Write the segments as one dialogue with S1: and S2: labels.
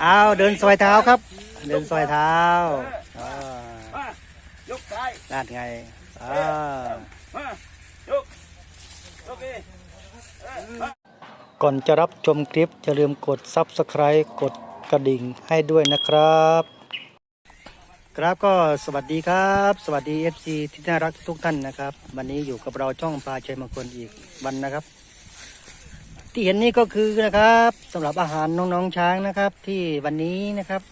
S1: เอาเดินซอยเท้าครับ เดินซอยเท้าอ่า
S2: ยกซ้าย
S1: ด้านไงอ่า
S2: ยกยกเอเออมา
S1: ก่อนจะรับชมคลิปอย่าลืมกด Subscribe กดกระดิ่งให้ด้วยนะครับ ครับก็สวัสดีครับ สวัสดี FC ที่น่ารักทุกท่านนะครับ วันนี้อยู่กับเราช่องพาชัยมงคลอีกวันนะครับ ที่เห็นนี่ก็คือนะครับสำหรับอาหารน้องๆช้างนะครับ ที่วันนี้นะครับ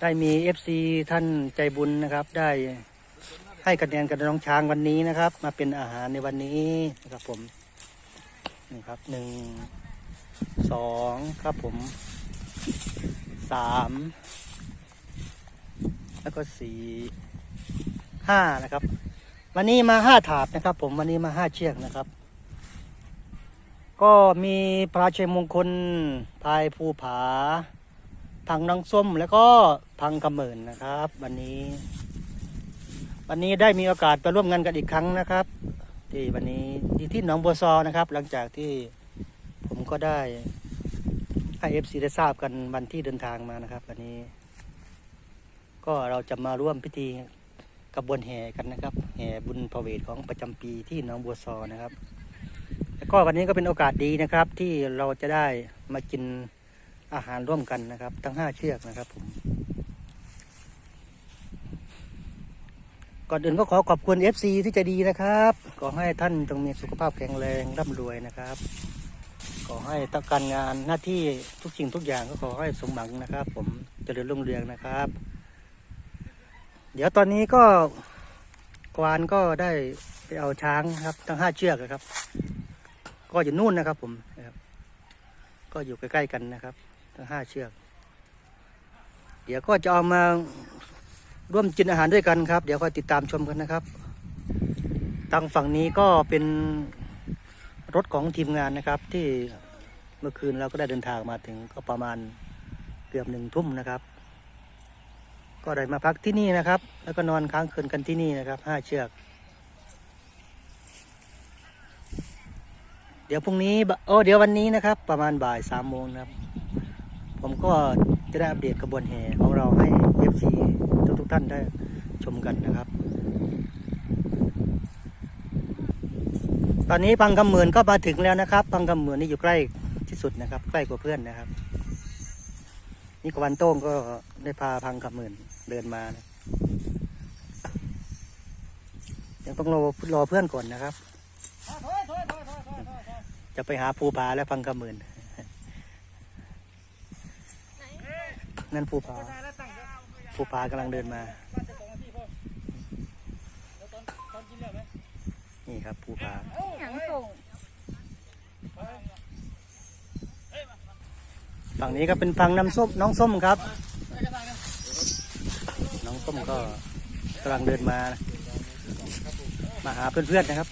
S1: ได้มี FC ท่านใจบุญนะครับ ได้ให้คะแนนกับน้องช้างวันนี้นะครับ มาเป็นอาหารในวันนี้นะครับผมนี่ครับหนึ่งสองครับผมสามแล้วก็สี่ห้านะครับ วันนี้มาห้าถาดนะครับ ผมวันนี้มาห้าเชือกนะครับ ก็มีพระชัยมงคลพายภูผาพังน้องส้มแล้วก็พังกระเหมินนะครับ วันนี้ วันนี้ได้มีโอกาสไปร่วมงานกันอีกครั้งนะครับ ที่วันนี้ที่ที่หนองบัวซอนะครับ หลังจากที่ผมก็ได้ให้เอฟซีได้ทราบกันวันที่เดินทางมานะครับ วันนี้ ก็เราจะมาร่วมพิธีกระบวนแห่กันนะครับแห่บุญพระเวทของประจำปีที่หนองบัวซอนะครับ ก็วันนี้ก็เป็นโอกาสดีนะครับ ที่เราจะได้มากินอาหารร่วมกันนะครับ ทั้งห้าเชือกนะครับผมก่อนอื่นก็ขอขอบคุณ FC ที่จะดีนะครับขอให้ท่านจงมีสุขภาพแข็งแรงร่ำรวยนะครับขอให้ต้องการงานหน้าที่ทุกสิ่งทุกอย่างก็ขอให้สมหวังนะครับ ผมเจริญรุ่งเรืองนะครับ เดี๋ยวตอนนี้ก็กวานก็ได้ไปเอาช้างครับ ทั้งห้าเชือกนะครับ ก็อยู่นู่นนะครับ ผมนะครับ ก็อยู่ใกล้ๆกันนะครับ ทั้งห้าเชือก เดี๋ยวก็จะเอามาร่วมกินอาหารด้วยกันครับ เดี๋ยวค่อยติดตามชมกันนะครับทางฝั่งนี้ก็เป็นรถของทีมงานนะครับ ที่เมื่อคืนเราก็ได้เดินทางมาถึงก็ประมาณเกือบหนึ่งทุ่มนะครับ ก็ได้มาพักที่นี่นะครับ แล้วก็นอนค้างคืนกันที่นี่นะครับห้าเชือก เดี๋ยวพรุ่งนี้โอ้เดี๋ยววันนี้นะครับ ประมาณบ่ายสามโมงครับ ผมก็จะได้อัปเดตกระบวนแห่ของเราให้ FC ทุกทุกท่านได้ชมกันนะครับ ตอนนี้พังคำเหมือนก็มาถึงแล้วนะครับ พังคำเหมือนนี่อยู่ใกล้ที่สุดนะครับ ใกล้กว่าเพื่อนนะครับนี่กวันโต้งก็ได้พาพังคำเหมือนเดินมานะยังต้องรอรอเพื่อนก่อนนะครับ จะไปหาภูผาและพังคำมืนนั่นภูผาภูผากำลังเดินมา นี่ครับภูผาฝั่งนี้ก็เป็นพังน้ำส้มน้องส้มครับ น้องส้มก็กำลังเดินมา มาหาเพื่อนๆนะครับ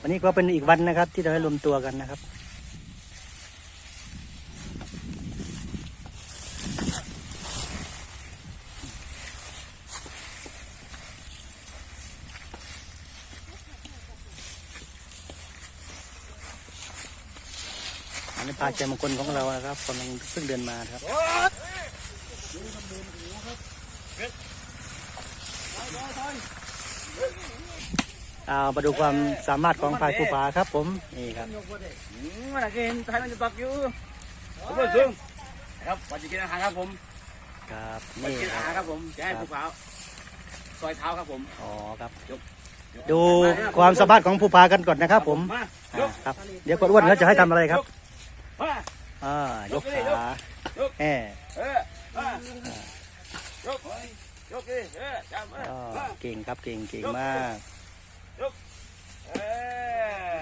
S1: วันนี้ก็เป็นอีกวันนะครับ ที่เราได้รวมตัวกันนะครับอันนี้พาใจมงคลของเรานะครับกำลังเพิ่งเดินมาครับ เอามาดูความสามารถของพายภูผาครับ ผมนี่ครับ
S2: อืมมันกินไทยมันจะตักอยู่ขอบคุณซึ่งครับวันจะกินอาหารครับผม
S1: ครับ
S2: วัน
S1: นี่
S2: กิน
S1: ค
S2: อาหาร
S1: รับ
S2: ครับผมจะให้ภูเขาซอยเท้าครับผม
S1: อ๋อครับ
S2: ยก
S1: ดูความสามารถของภูผากันก่อนนะครับ ผม
S2: มา
S1: อ่าครับ เดี๋ยวกดอ้วนเขาจะให้ทำอะไรครับ
S2: มา
S1: อ่ายกขาแหม
S2: เออมายกยกดิเออจำเอ
S1: อ๋อ
S2: อ
S1: เก่งครับเก่งเก่งมาก
S2: เอ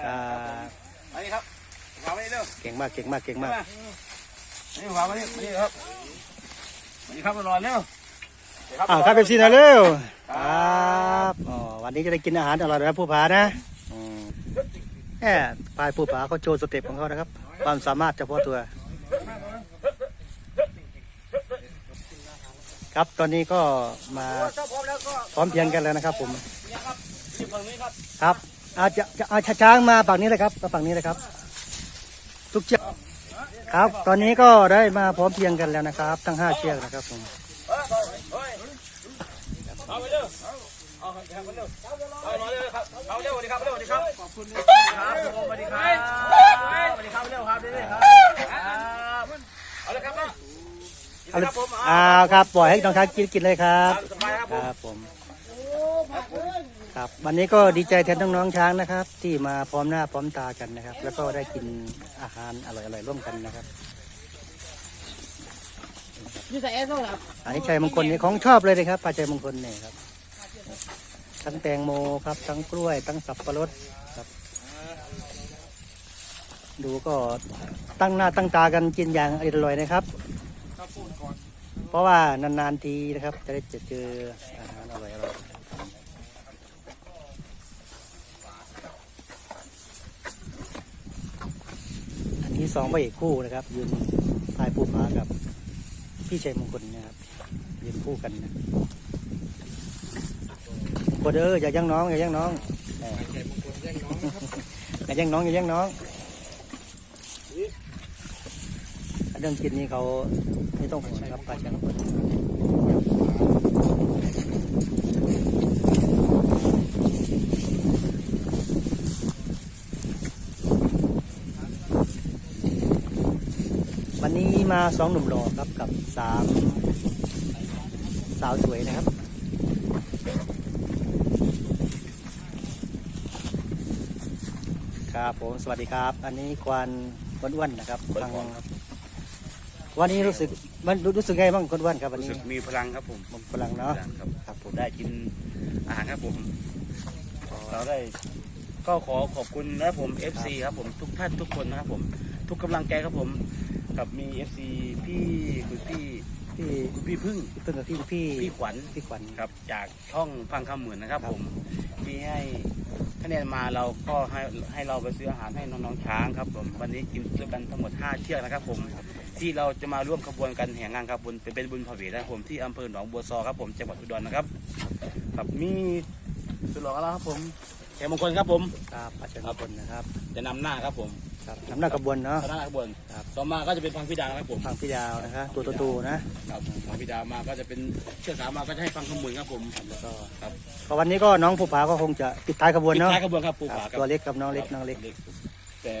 S1: อ่า
S2: อมานี่ครับวางไว้นี่เร็ว
S1: เก่ง มากเก่งมากเก่งมาก
S2: นี่วางไว้นี่นี่ครับนี่ครับมานอนเร็ว
S1: อ้าวครับเอฟซีน่อยเร็วครับอ๋อวันนี้จะได้กินอาหารอร่อยนะผู้ผานะอืมแหมพายผู้ผาเขาโชว์สเต็ปของเขานะครับ ความสามารถเฉพาะตัว ครับตอนนี้ก็มา
S2: พร้อม
S1: เพียงกันแล้วนะครับ ผม
S2: ครับอยู่ฝั่งนี้ครับ
S1: ครับอาจจะจะเอาช้างมาฝั่งนี้เลยครับมาฝั่งนี้เลยครับ ทุกเชือกครับ ตอนนี้ก็ได้มาพร้อมเพียงกันแล้วนะครับ ทั้งห้าเชือกนะครับผม
S2: เอาไปเร็วเอาแข่งกันเร็วเอามาเร็วครับเอาเร็วสวัสดีครับเร็วสวัสดีครับขอบคุณครับสวัสดีครับสวัสดีครับเร็วครับเร็วครับเอาเลยครับเนาะ
S1: เอาเลย
S2: ครับผม
S1: อ่าครับปล่อยให้น้องช้างกินกินเลยครับ
S2: สบายครับผ
S1: ค
S2: ม
S1: รับผมครับ วันนี้ก็ดีใจแทนน้องๆช้างนะครับ ที่มาพร้อมหน้าพร้อมตากันนะครับ แล้วก็ได้กินอาหารอร่อยๆร่วมกันนะครับ
S3: นี่ใส่แอร์เท่าไหร่ครับ
S1: อันนี้ชัยมงคลนี่ของชอบเลยนะครับปลาชัยมงคลเนี่ยครับ ทั้งแตงโมครับ ทั้งกล้วย ทั้งสับปะรดครับ ดูก็ตั้งหน้าตั้งตากันกินอย่างอร่อยนะครับ เพราะว่านานๆทีนะครับ จะได้เจออาหารอร่อย ๆอันนี้สองพระเอกคู่นะครับ ยืนพายผู้ผากับ พี่ชัยมงคลนะครับยืนคู่กันนะกดเอออย่าย่งน้องอย่าย่างน้องเอออย่าย่งน้องอย่าย่งน้องเรื่องกินนี่เขาไม่ต้องห่วงนะครับปลาชัยมงคล วันนี้มาสองหนุ่มหล่อครับกับสามสาวสวยนะครับ ครับผมสวัสดีครับ อันนี้ควานคนอ้วนนะครับทางวันนี้รู้สึกมันรู้รู้สึกไงบ้างคนอ้วนครับวัน
S2: รู้
S1: นี้
S2: สึกมีพลังครับผม
S1: ผมพลังเนาะ
S2: ครับ
S1: ครับผม
S2: ได้กินอาหารครับผมเราได้ก็ขอขอบคุณนะครับผม FC ครับผมทุกท่านทุกคนนะครับผม ทุกกำลังใจครับผม กับมี FC พี่คุณพี่
S1: พี่
S2: คุณพี่พึ่ง
S1: พี่ต้นกับพี่พี่
S2: พี่ขวัญ
S1: พี่ขวัญ
S2: ครับจากช่องพังคำเหมือนนะครับ
S1: ครับ
S2: ผมที่ให้คะแนนมาเราก็ให้ให้เราไปซื้ออาหารให้น้องๆช้างครับผมวันนี้กินด้วยกันทั้งหมด 5 เชือกนะครับ ผมที่เราจะมาร่วมขบวนกันแห่งานครับบุญเป็นเป็นบุญพระเวทนะครับผมที่อำเภอหนองบัวซอครับผมจังหวัดอุดรนะครับครับมีสุดหล่อแล้วครับผมแขกมงคลครับผม
S1: ครับอาจารย์มงคลนะครับ
S2: จะนำหน้าครับผม
S1: ครับน้ำหนักกระบวนเนาะ
S2: คณะขบวน
S1: ครับ
S2: ต่อมาก็จะเป็นพังพิดาครับผม
S1: ฟังพี่ดาวนะครับตัวโตๆนะครับ
S2: พังพิดามาก็จะเป็นเชือกสามมาก็จะให้ฟังขมุนครับผม
S1: แล้วก็
S2: ครับ
S1: ก็วันนี้ก็น้องผู้ผาก็คงจะปิดท้ายขบวน
S2: ปิด
S1: เนาะ
S2: ท้ายขบวนครับปู
S1: ค
S2: ผา
S1: รับ
S2: ครับ
S1: ตัวเล็กกับน้องเล็กน้องเล็ก
S2: แต่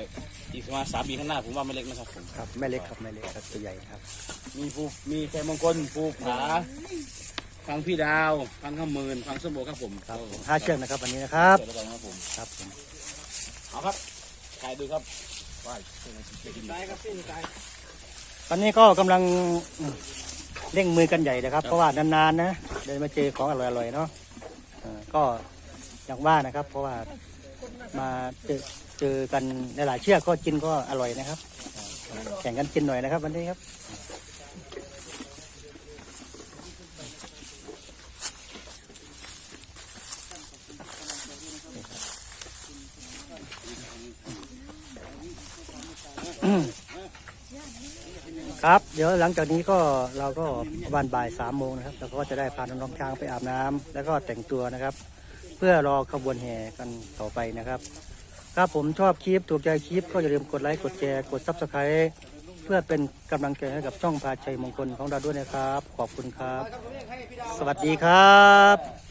S2: อีกประมาณสามปีข้างหน้าผมว่าไม่เล็กนะครับผม
S1: ครับไม่เล็กครับไม่เล็กครับตัวใหญ่ครับ
S2: มีภูมีแคมงคลภูผาฟังพี่ดาวฟังข้ามมืนฟังสมโบครับผม
S1: ครับผมห้าเชือกนะครับวันนี้นะครับ
S2: เจอแล้วกันครับผม
S1: ครับผม
S2: เอาครับใครดูครับว่าจะกินได้ครับ
S1: ตอนนี้ก็กำลังเร่งมือกันใหญ่นะครับ เพราะว่านานๆนะเดินมาเจอของอร่อยๆเนาะเอ่อก็อย่างว่านะครับ เพราะว่ามาเจอเจอกันในหลายๆเชือกก็กินก็อร่อยนะครับเอ่อแข่งกันกินหน่อยนะครับ วันนี้ครับ ครับเดี๋ยวหลังจากนี้ก็เราก็ประมาณบ่ายสามโมงนะครับเราก็จะได้พาน้องๆช้างไปอาบน้ำแล้วก็แต่งตัวนะครับ เพื่อรอขบวนแห่กันต่อไปนะครับ ครับผมชอบคลิปถูกใจคลิปก็อย่าลืมกดไลค์กดแชร์กดซับสไครต์เพื่อเป็นกำลังใจให้กับช่องพาชัยมงคลของเราด้วยนะครับ ขอบคุณครับ สวัสดีครับ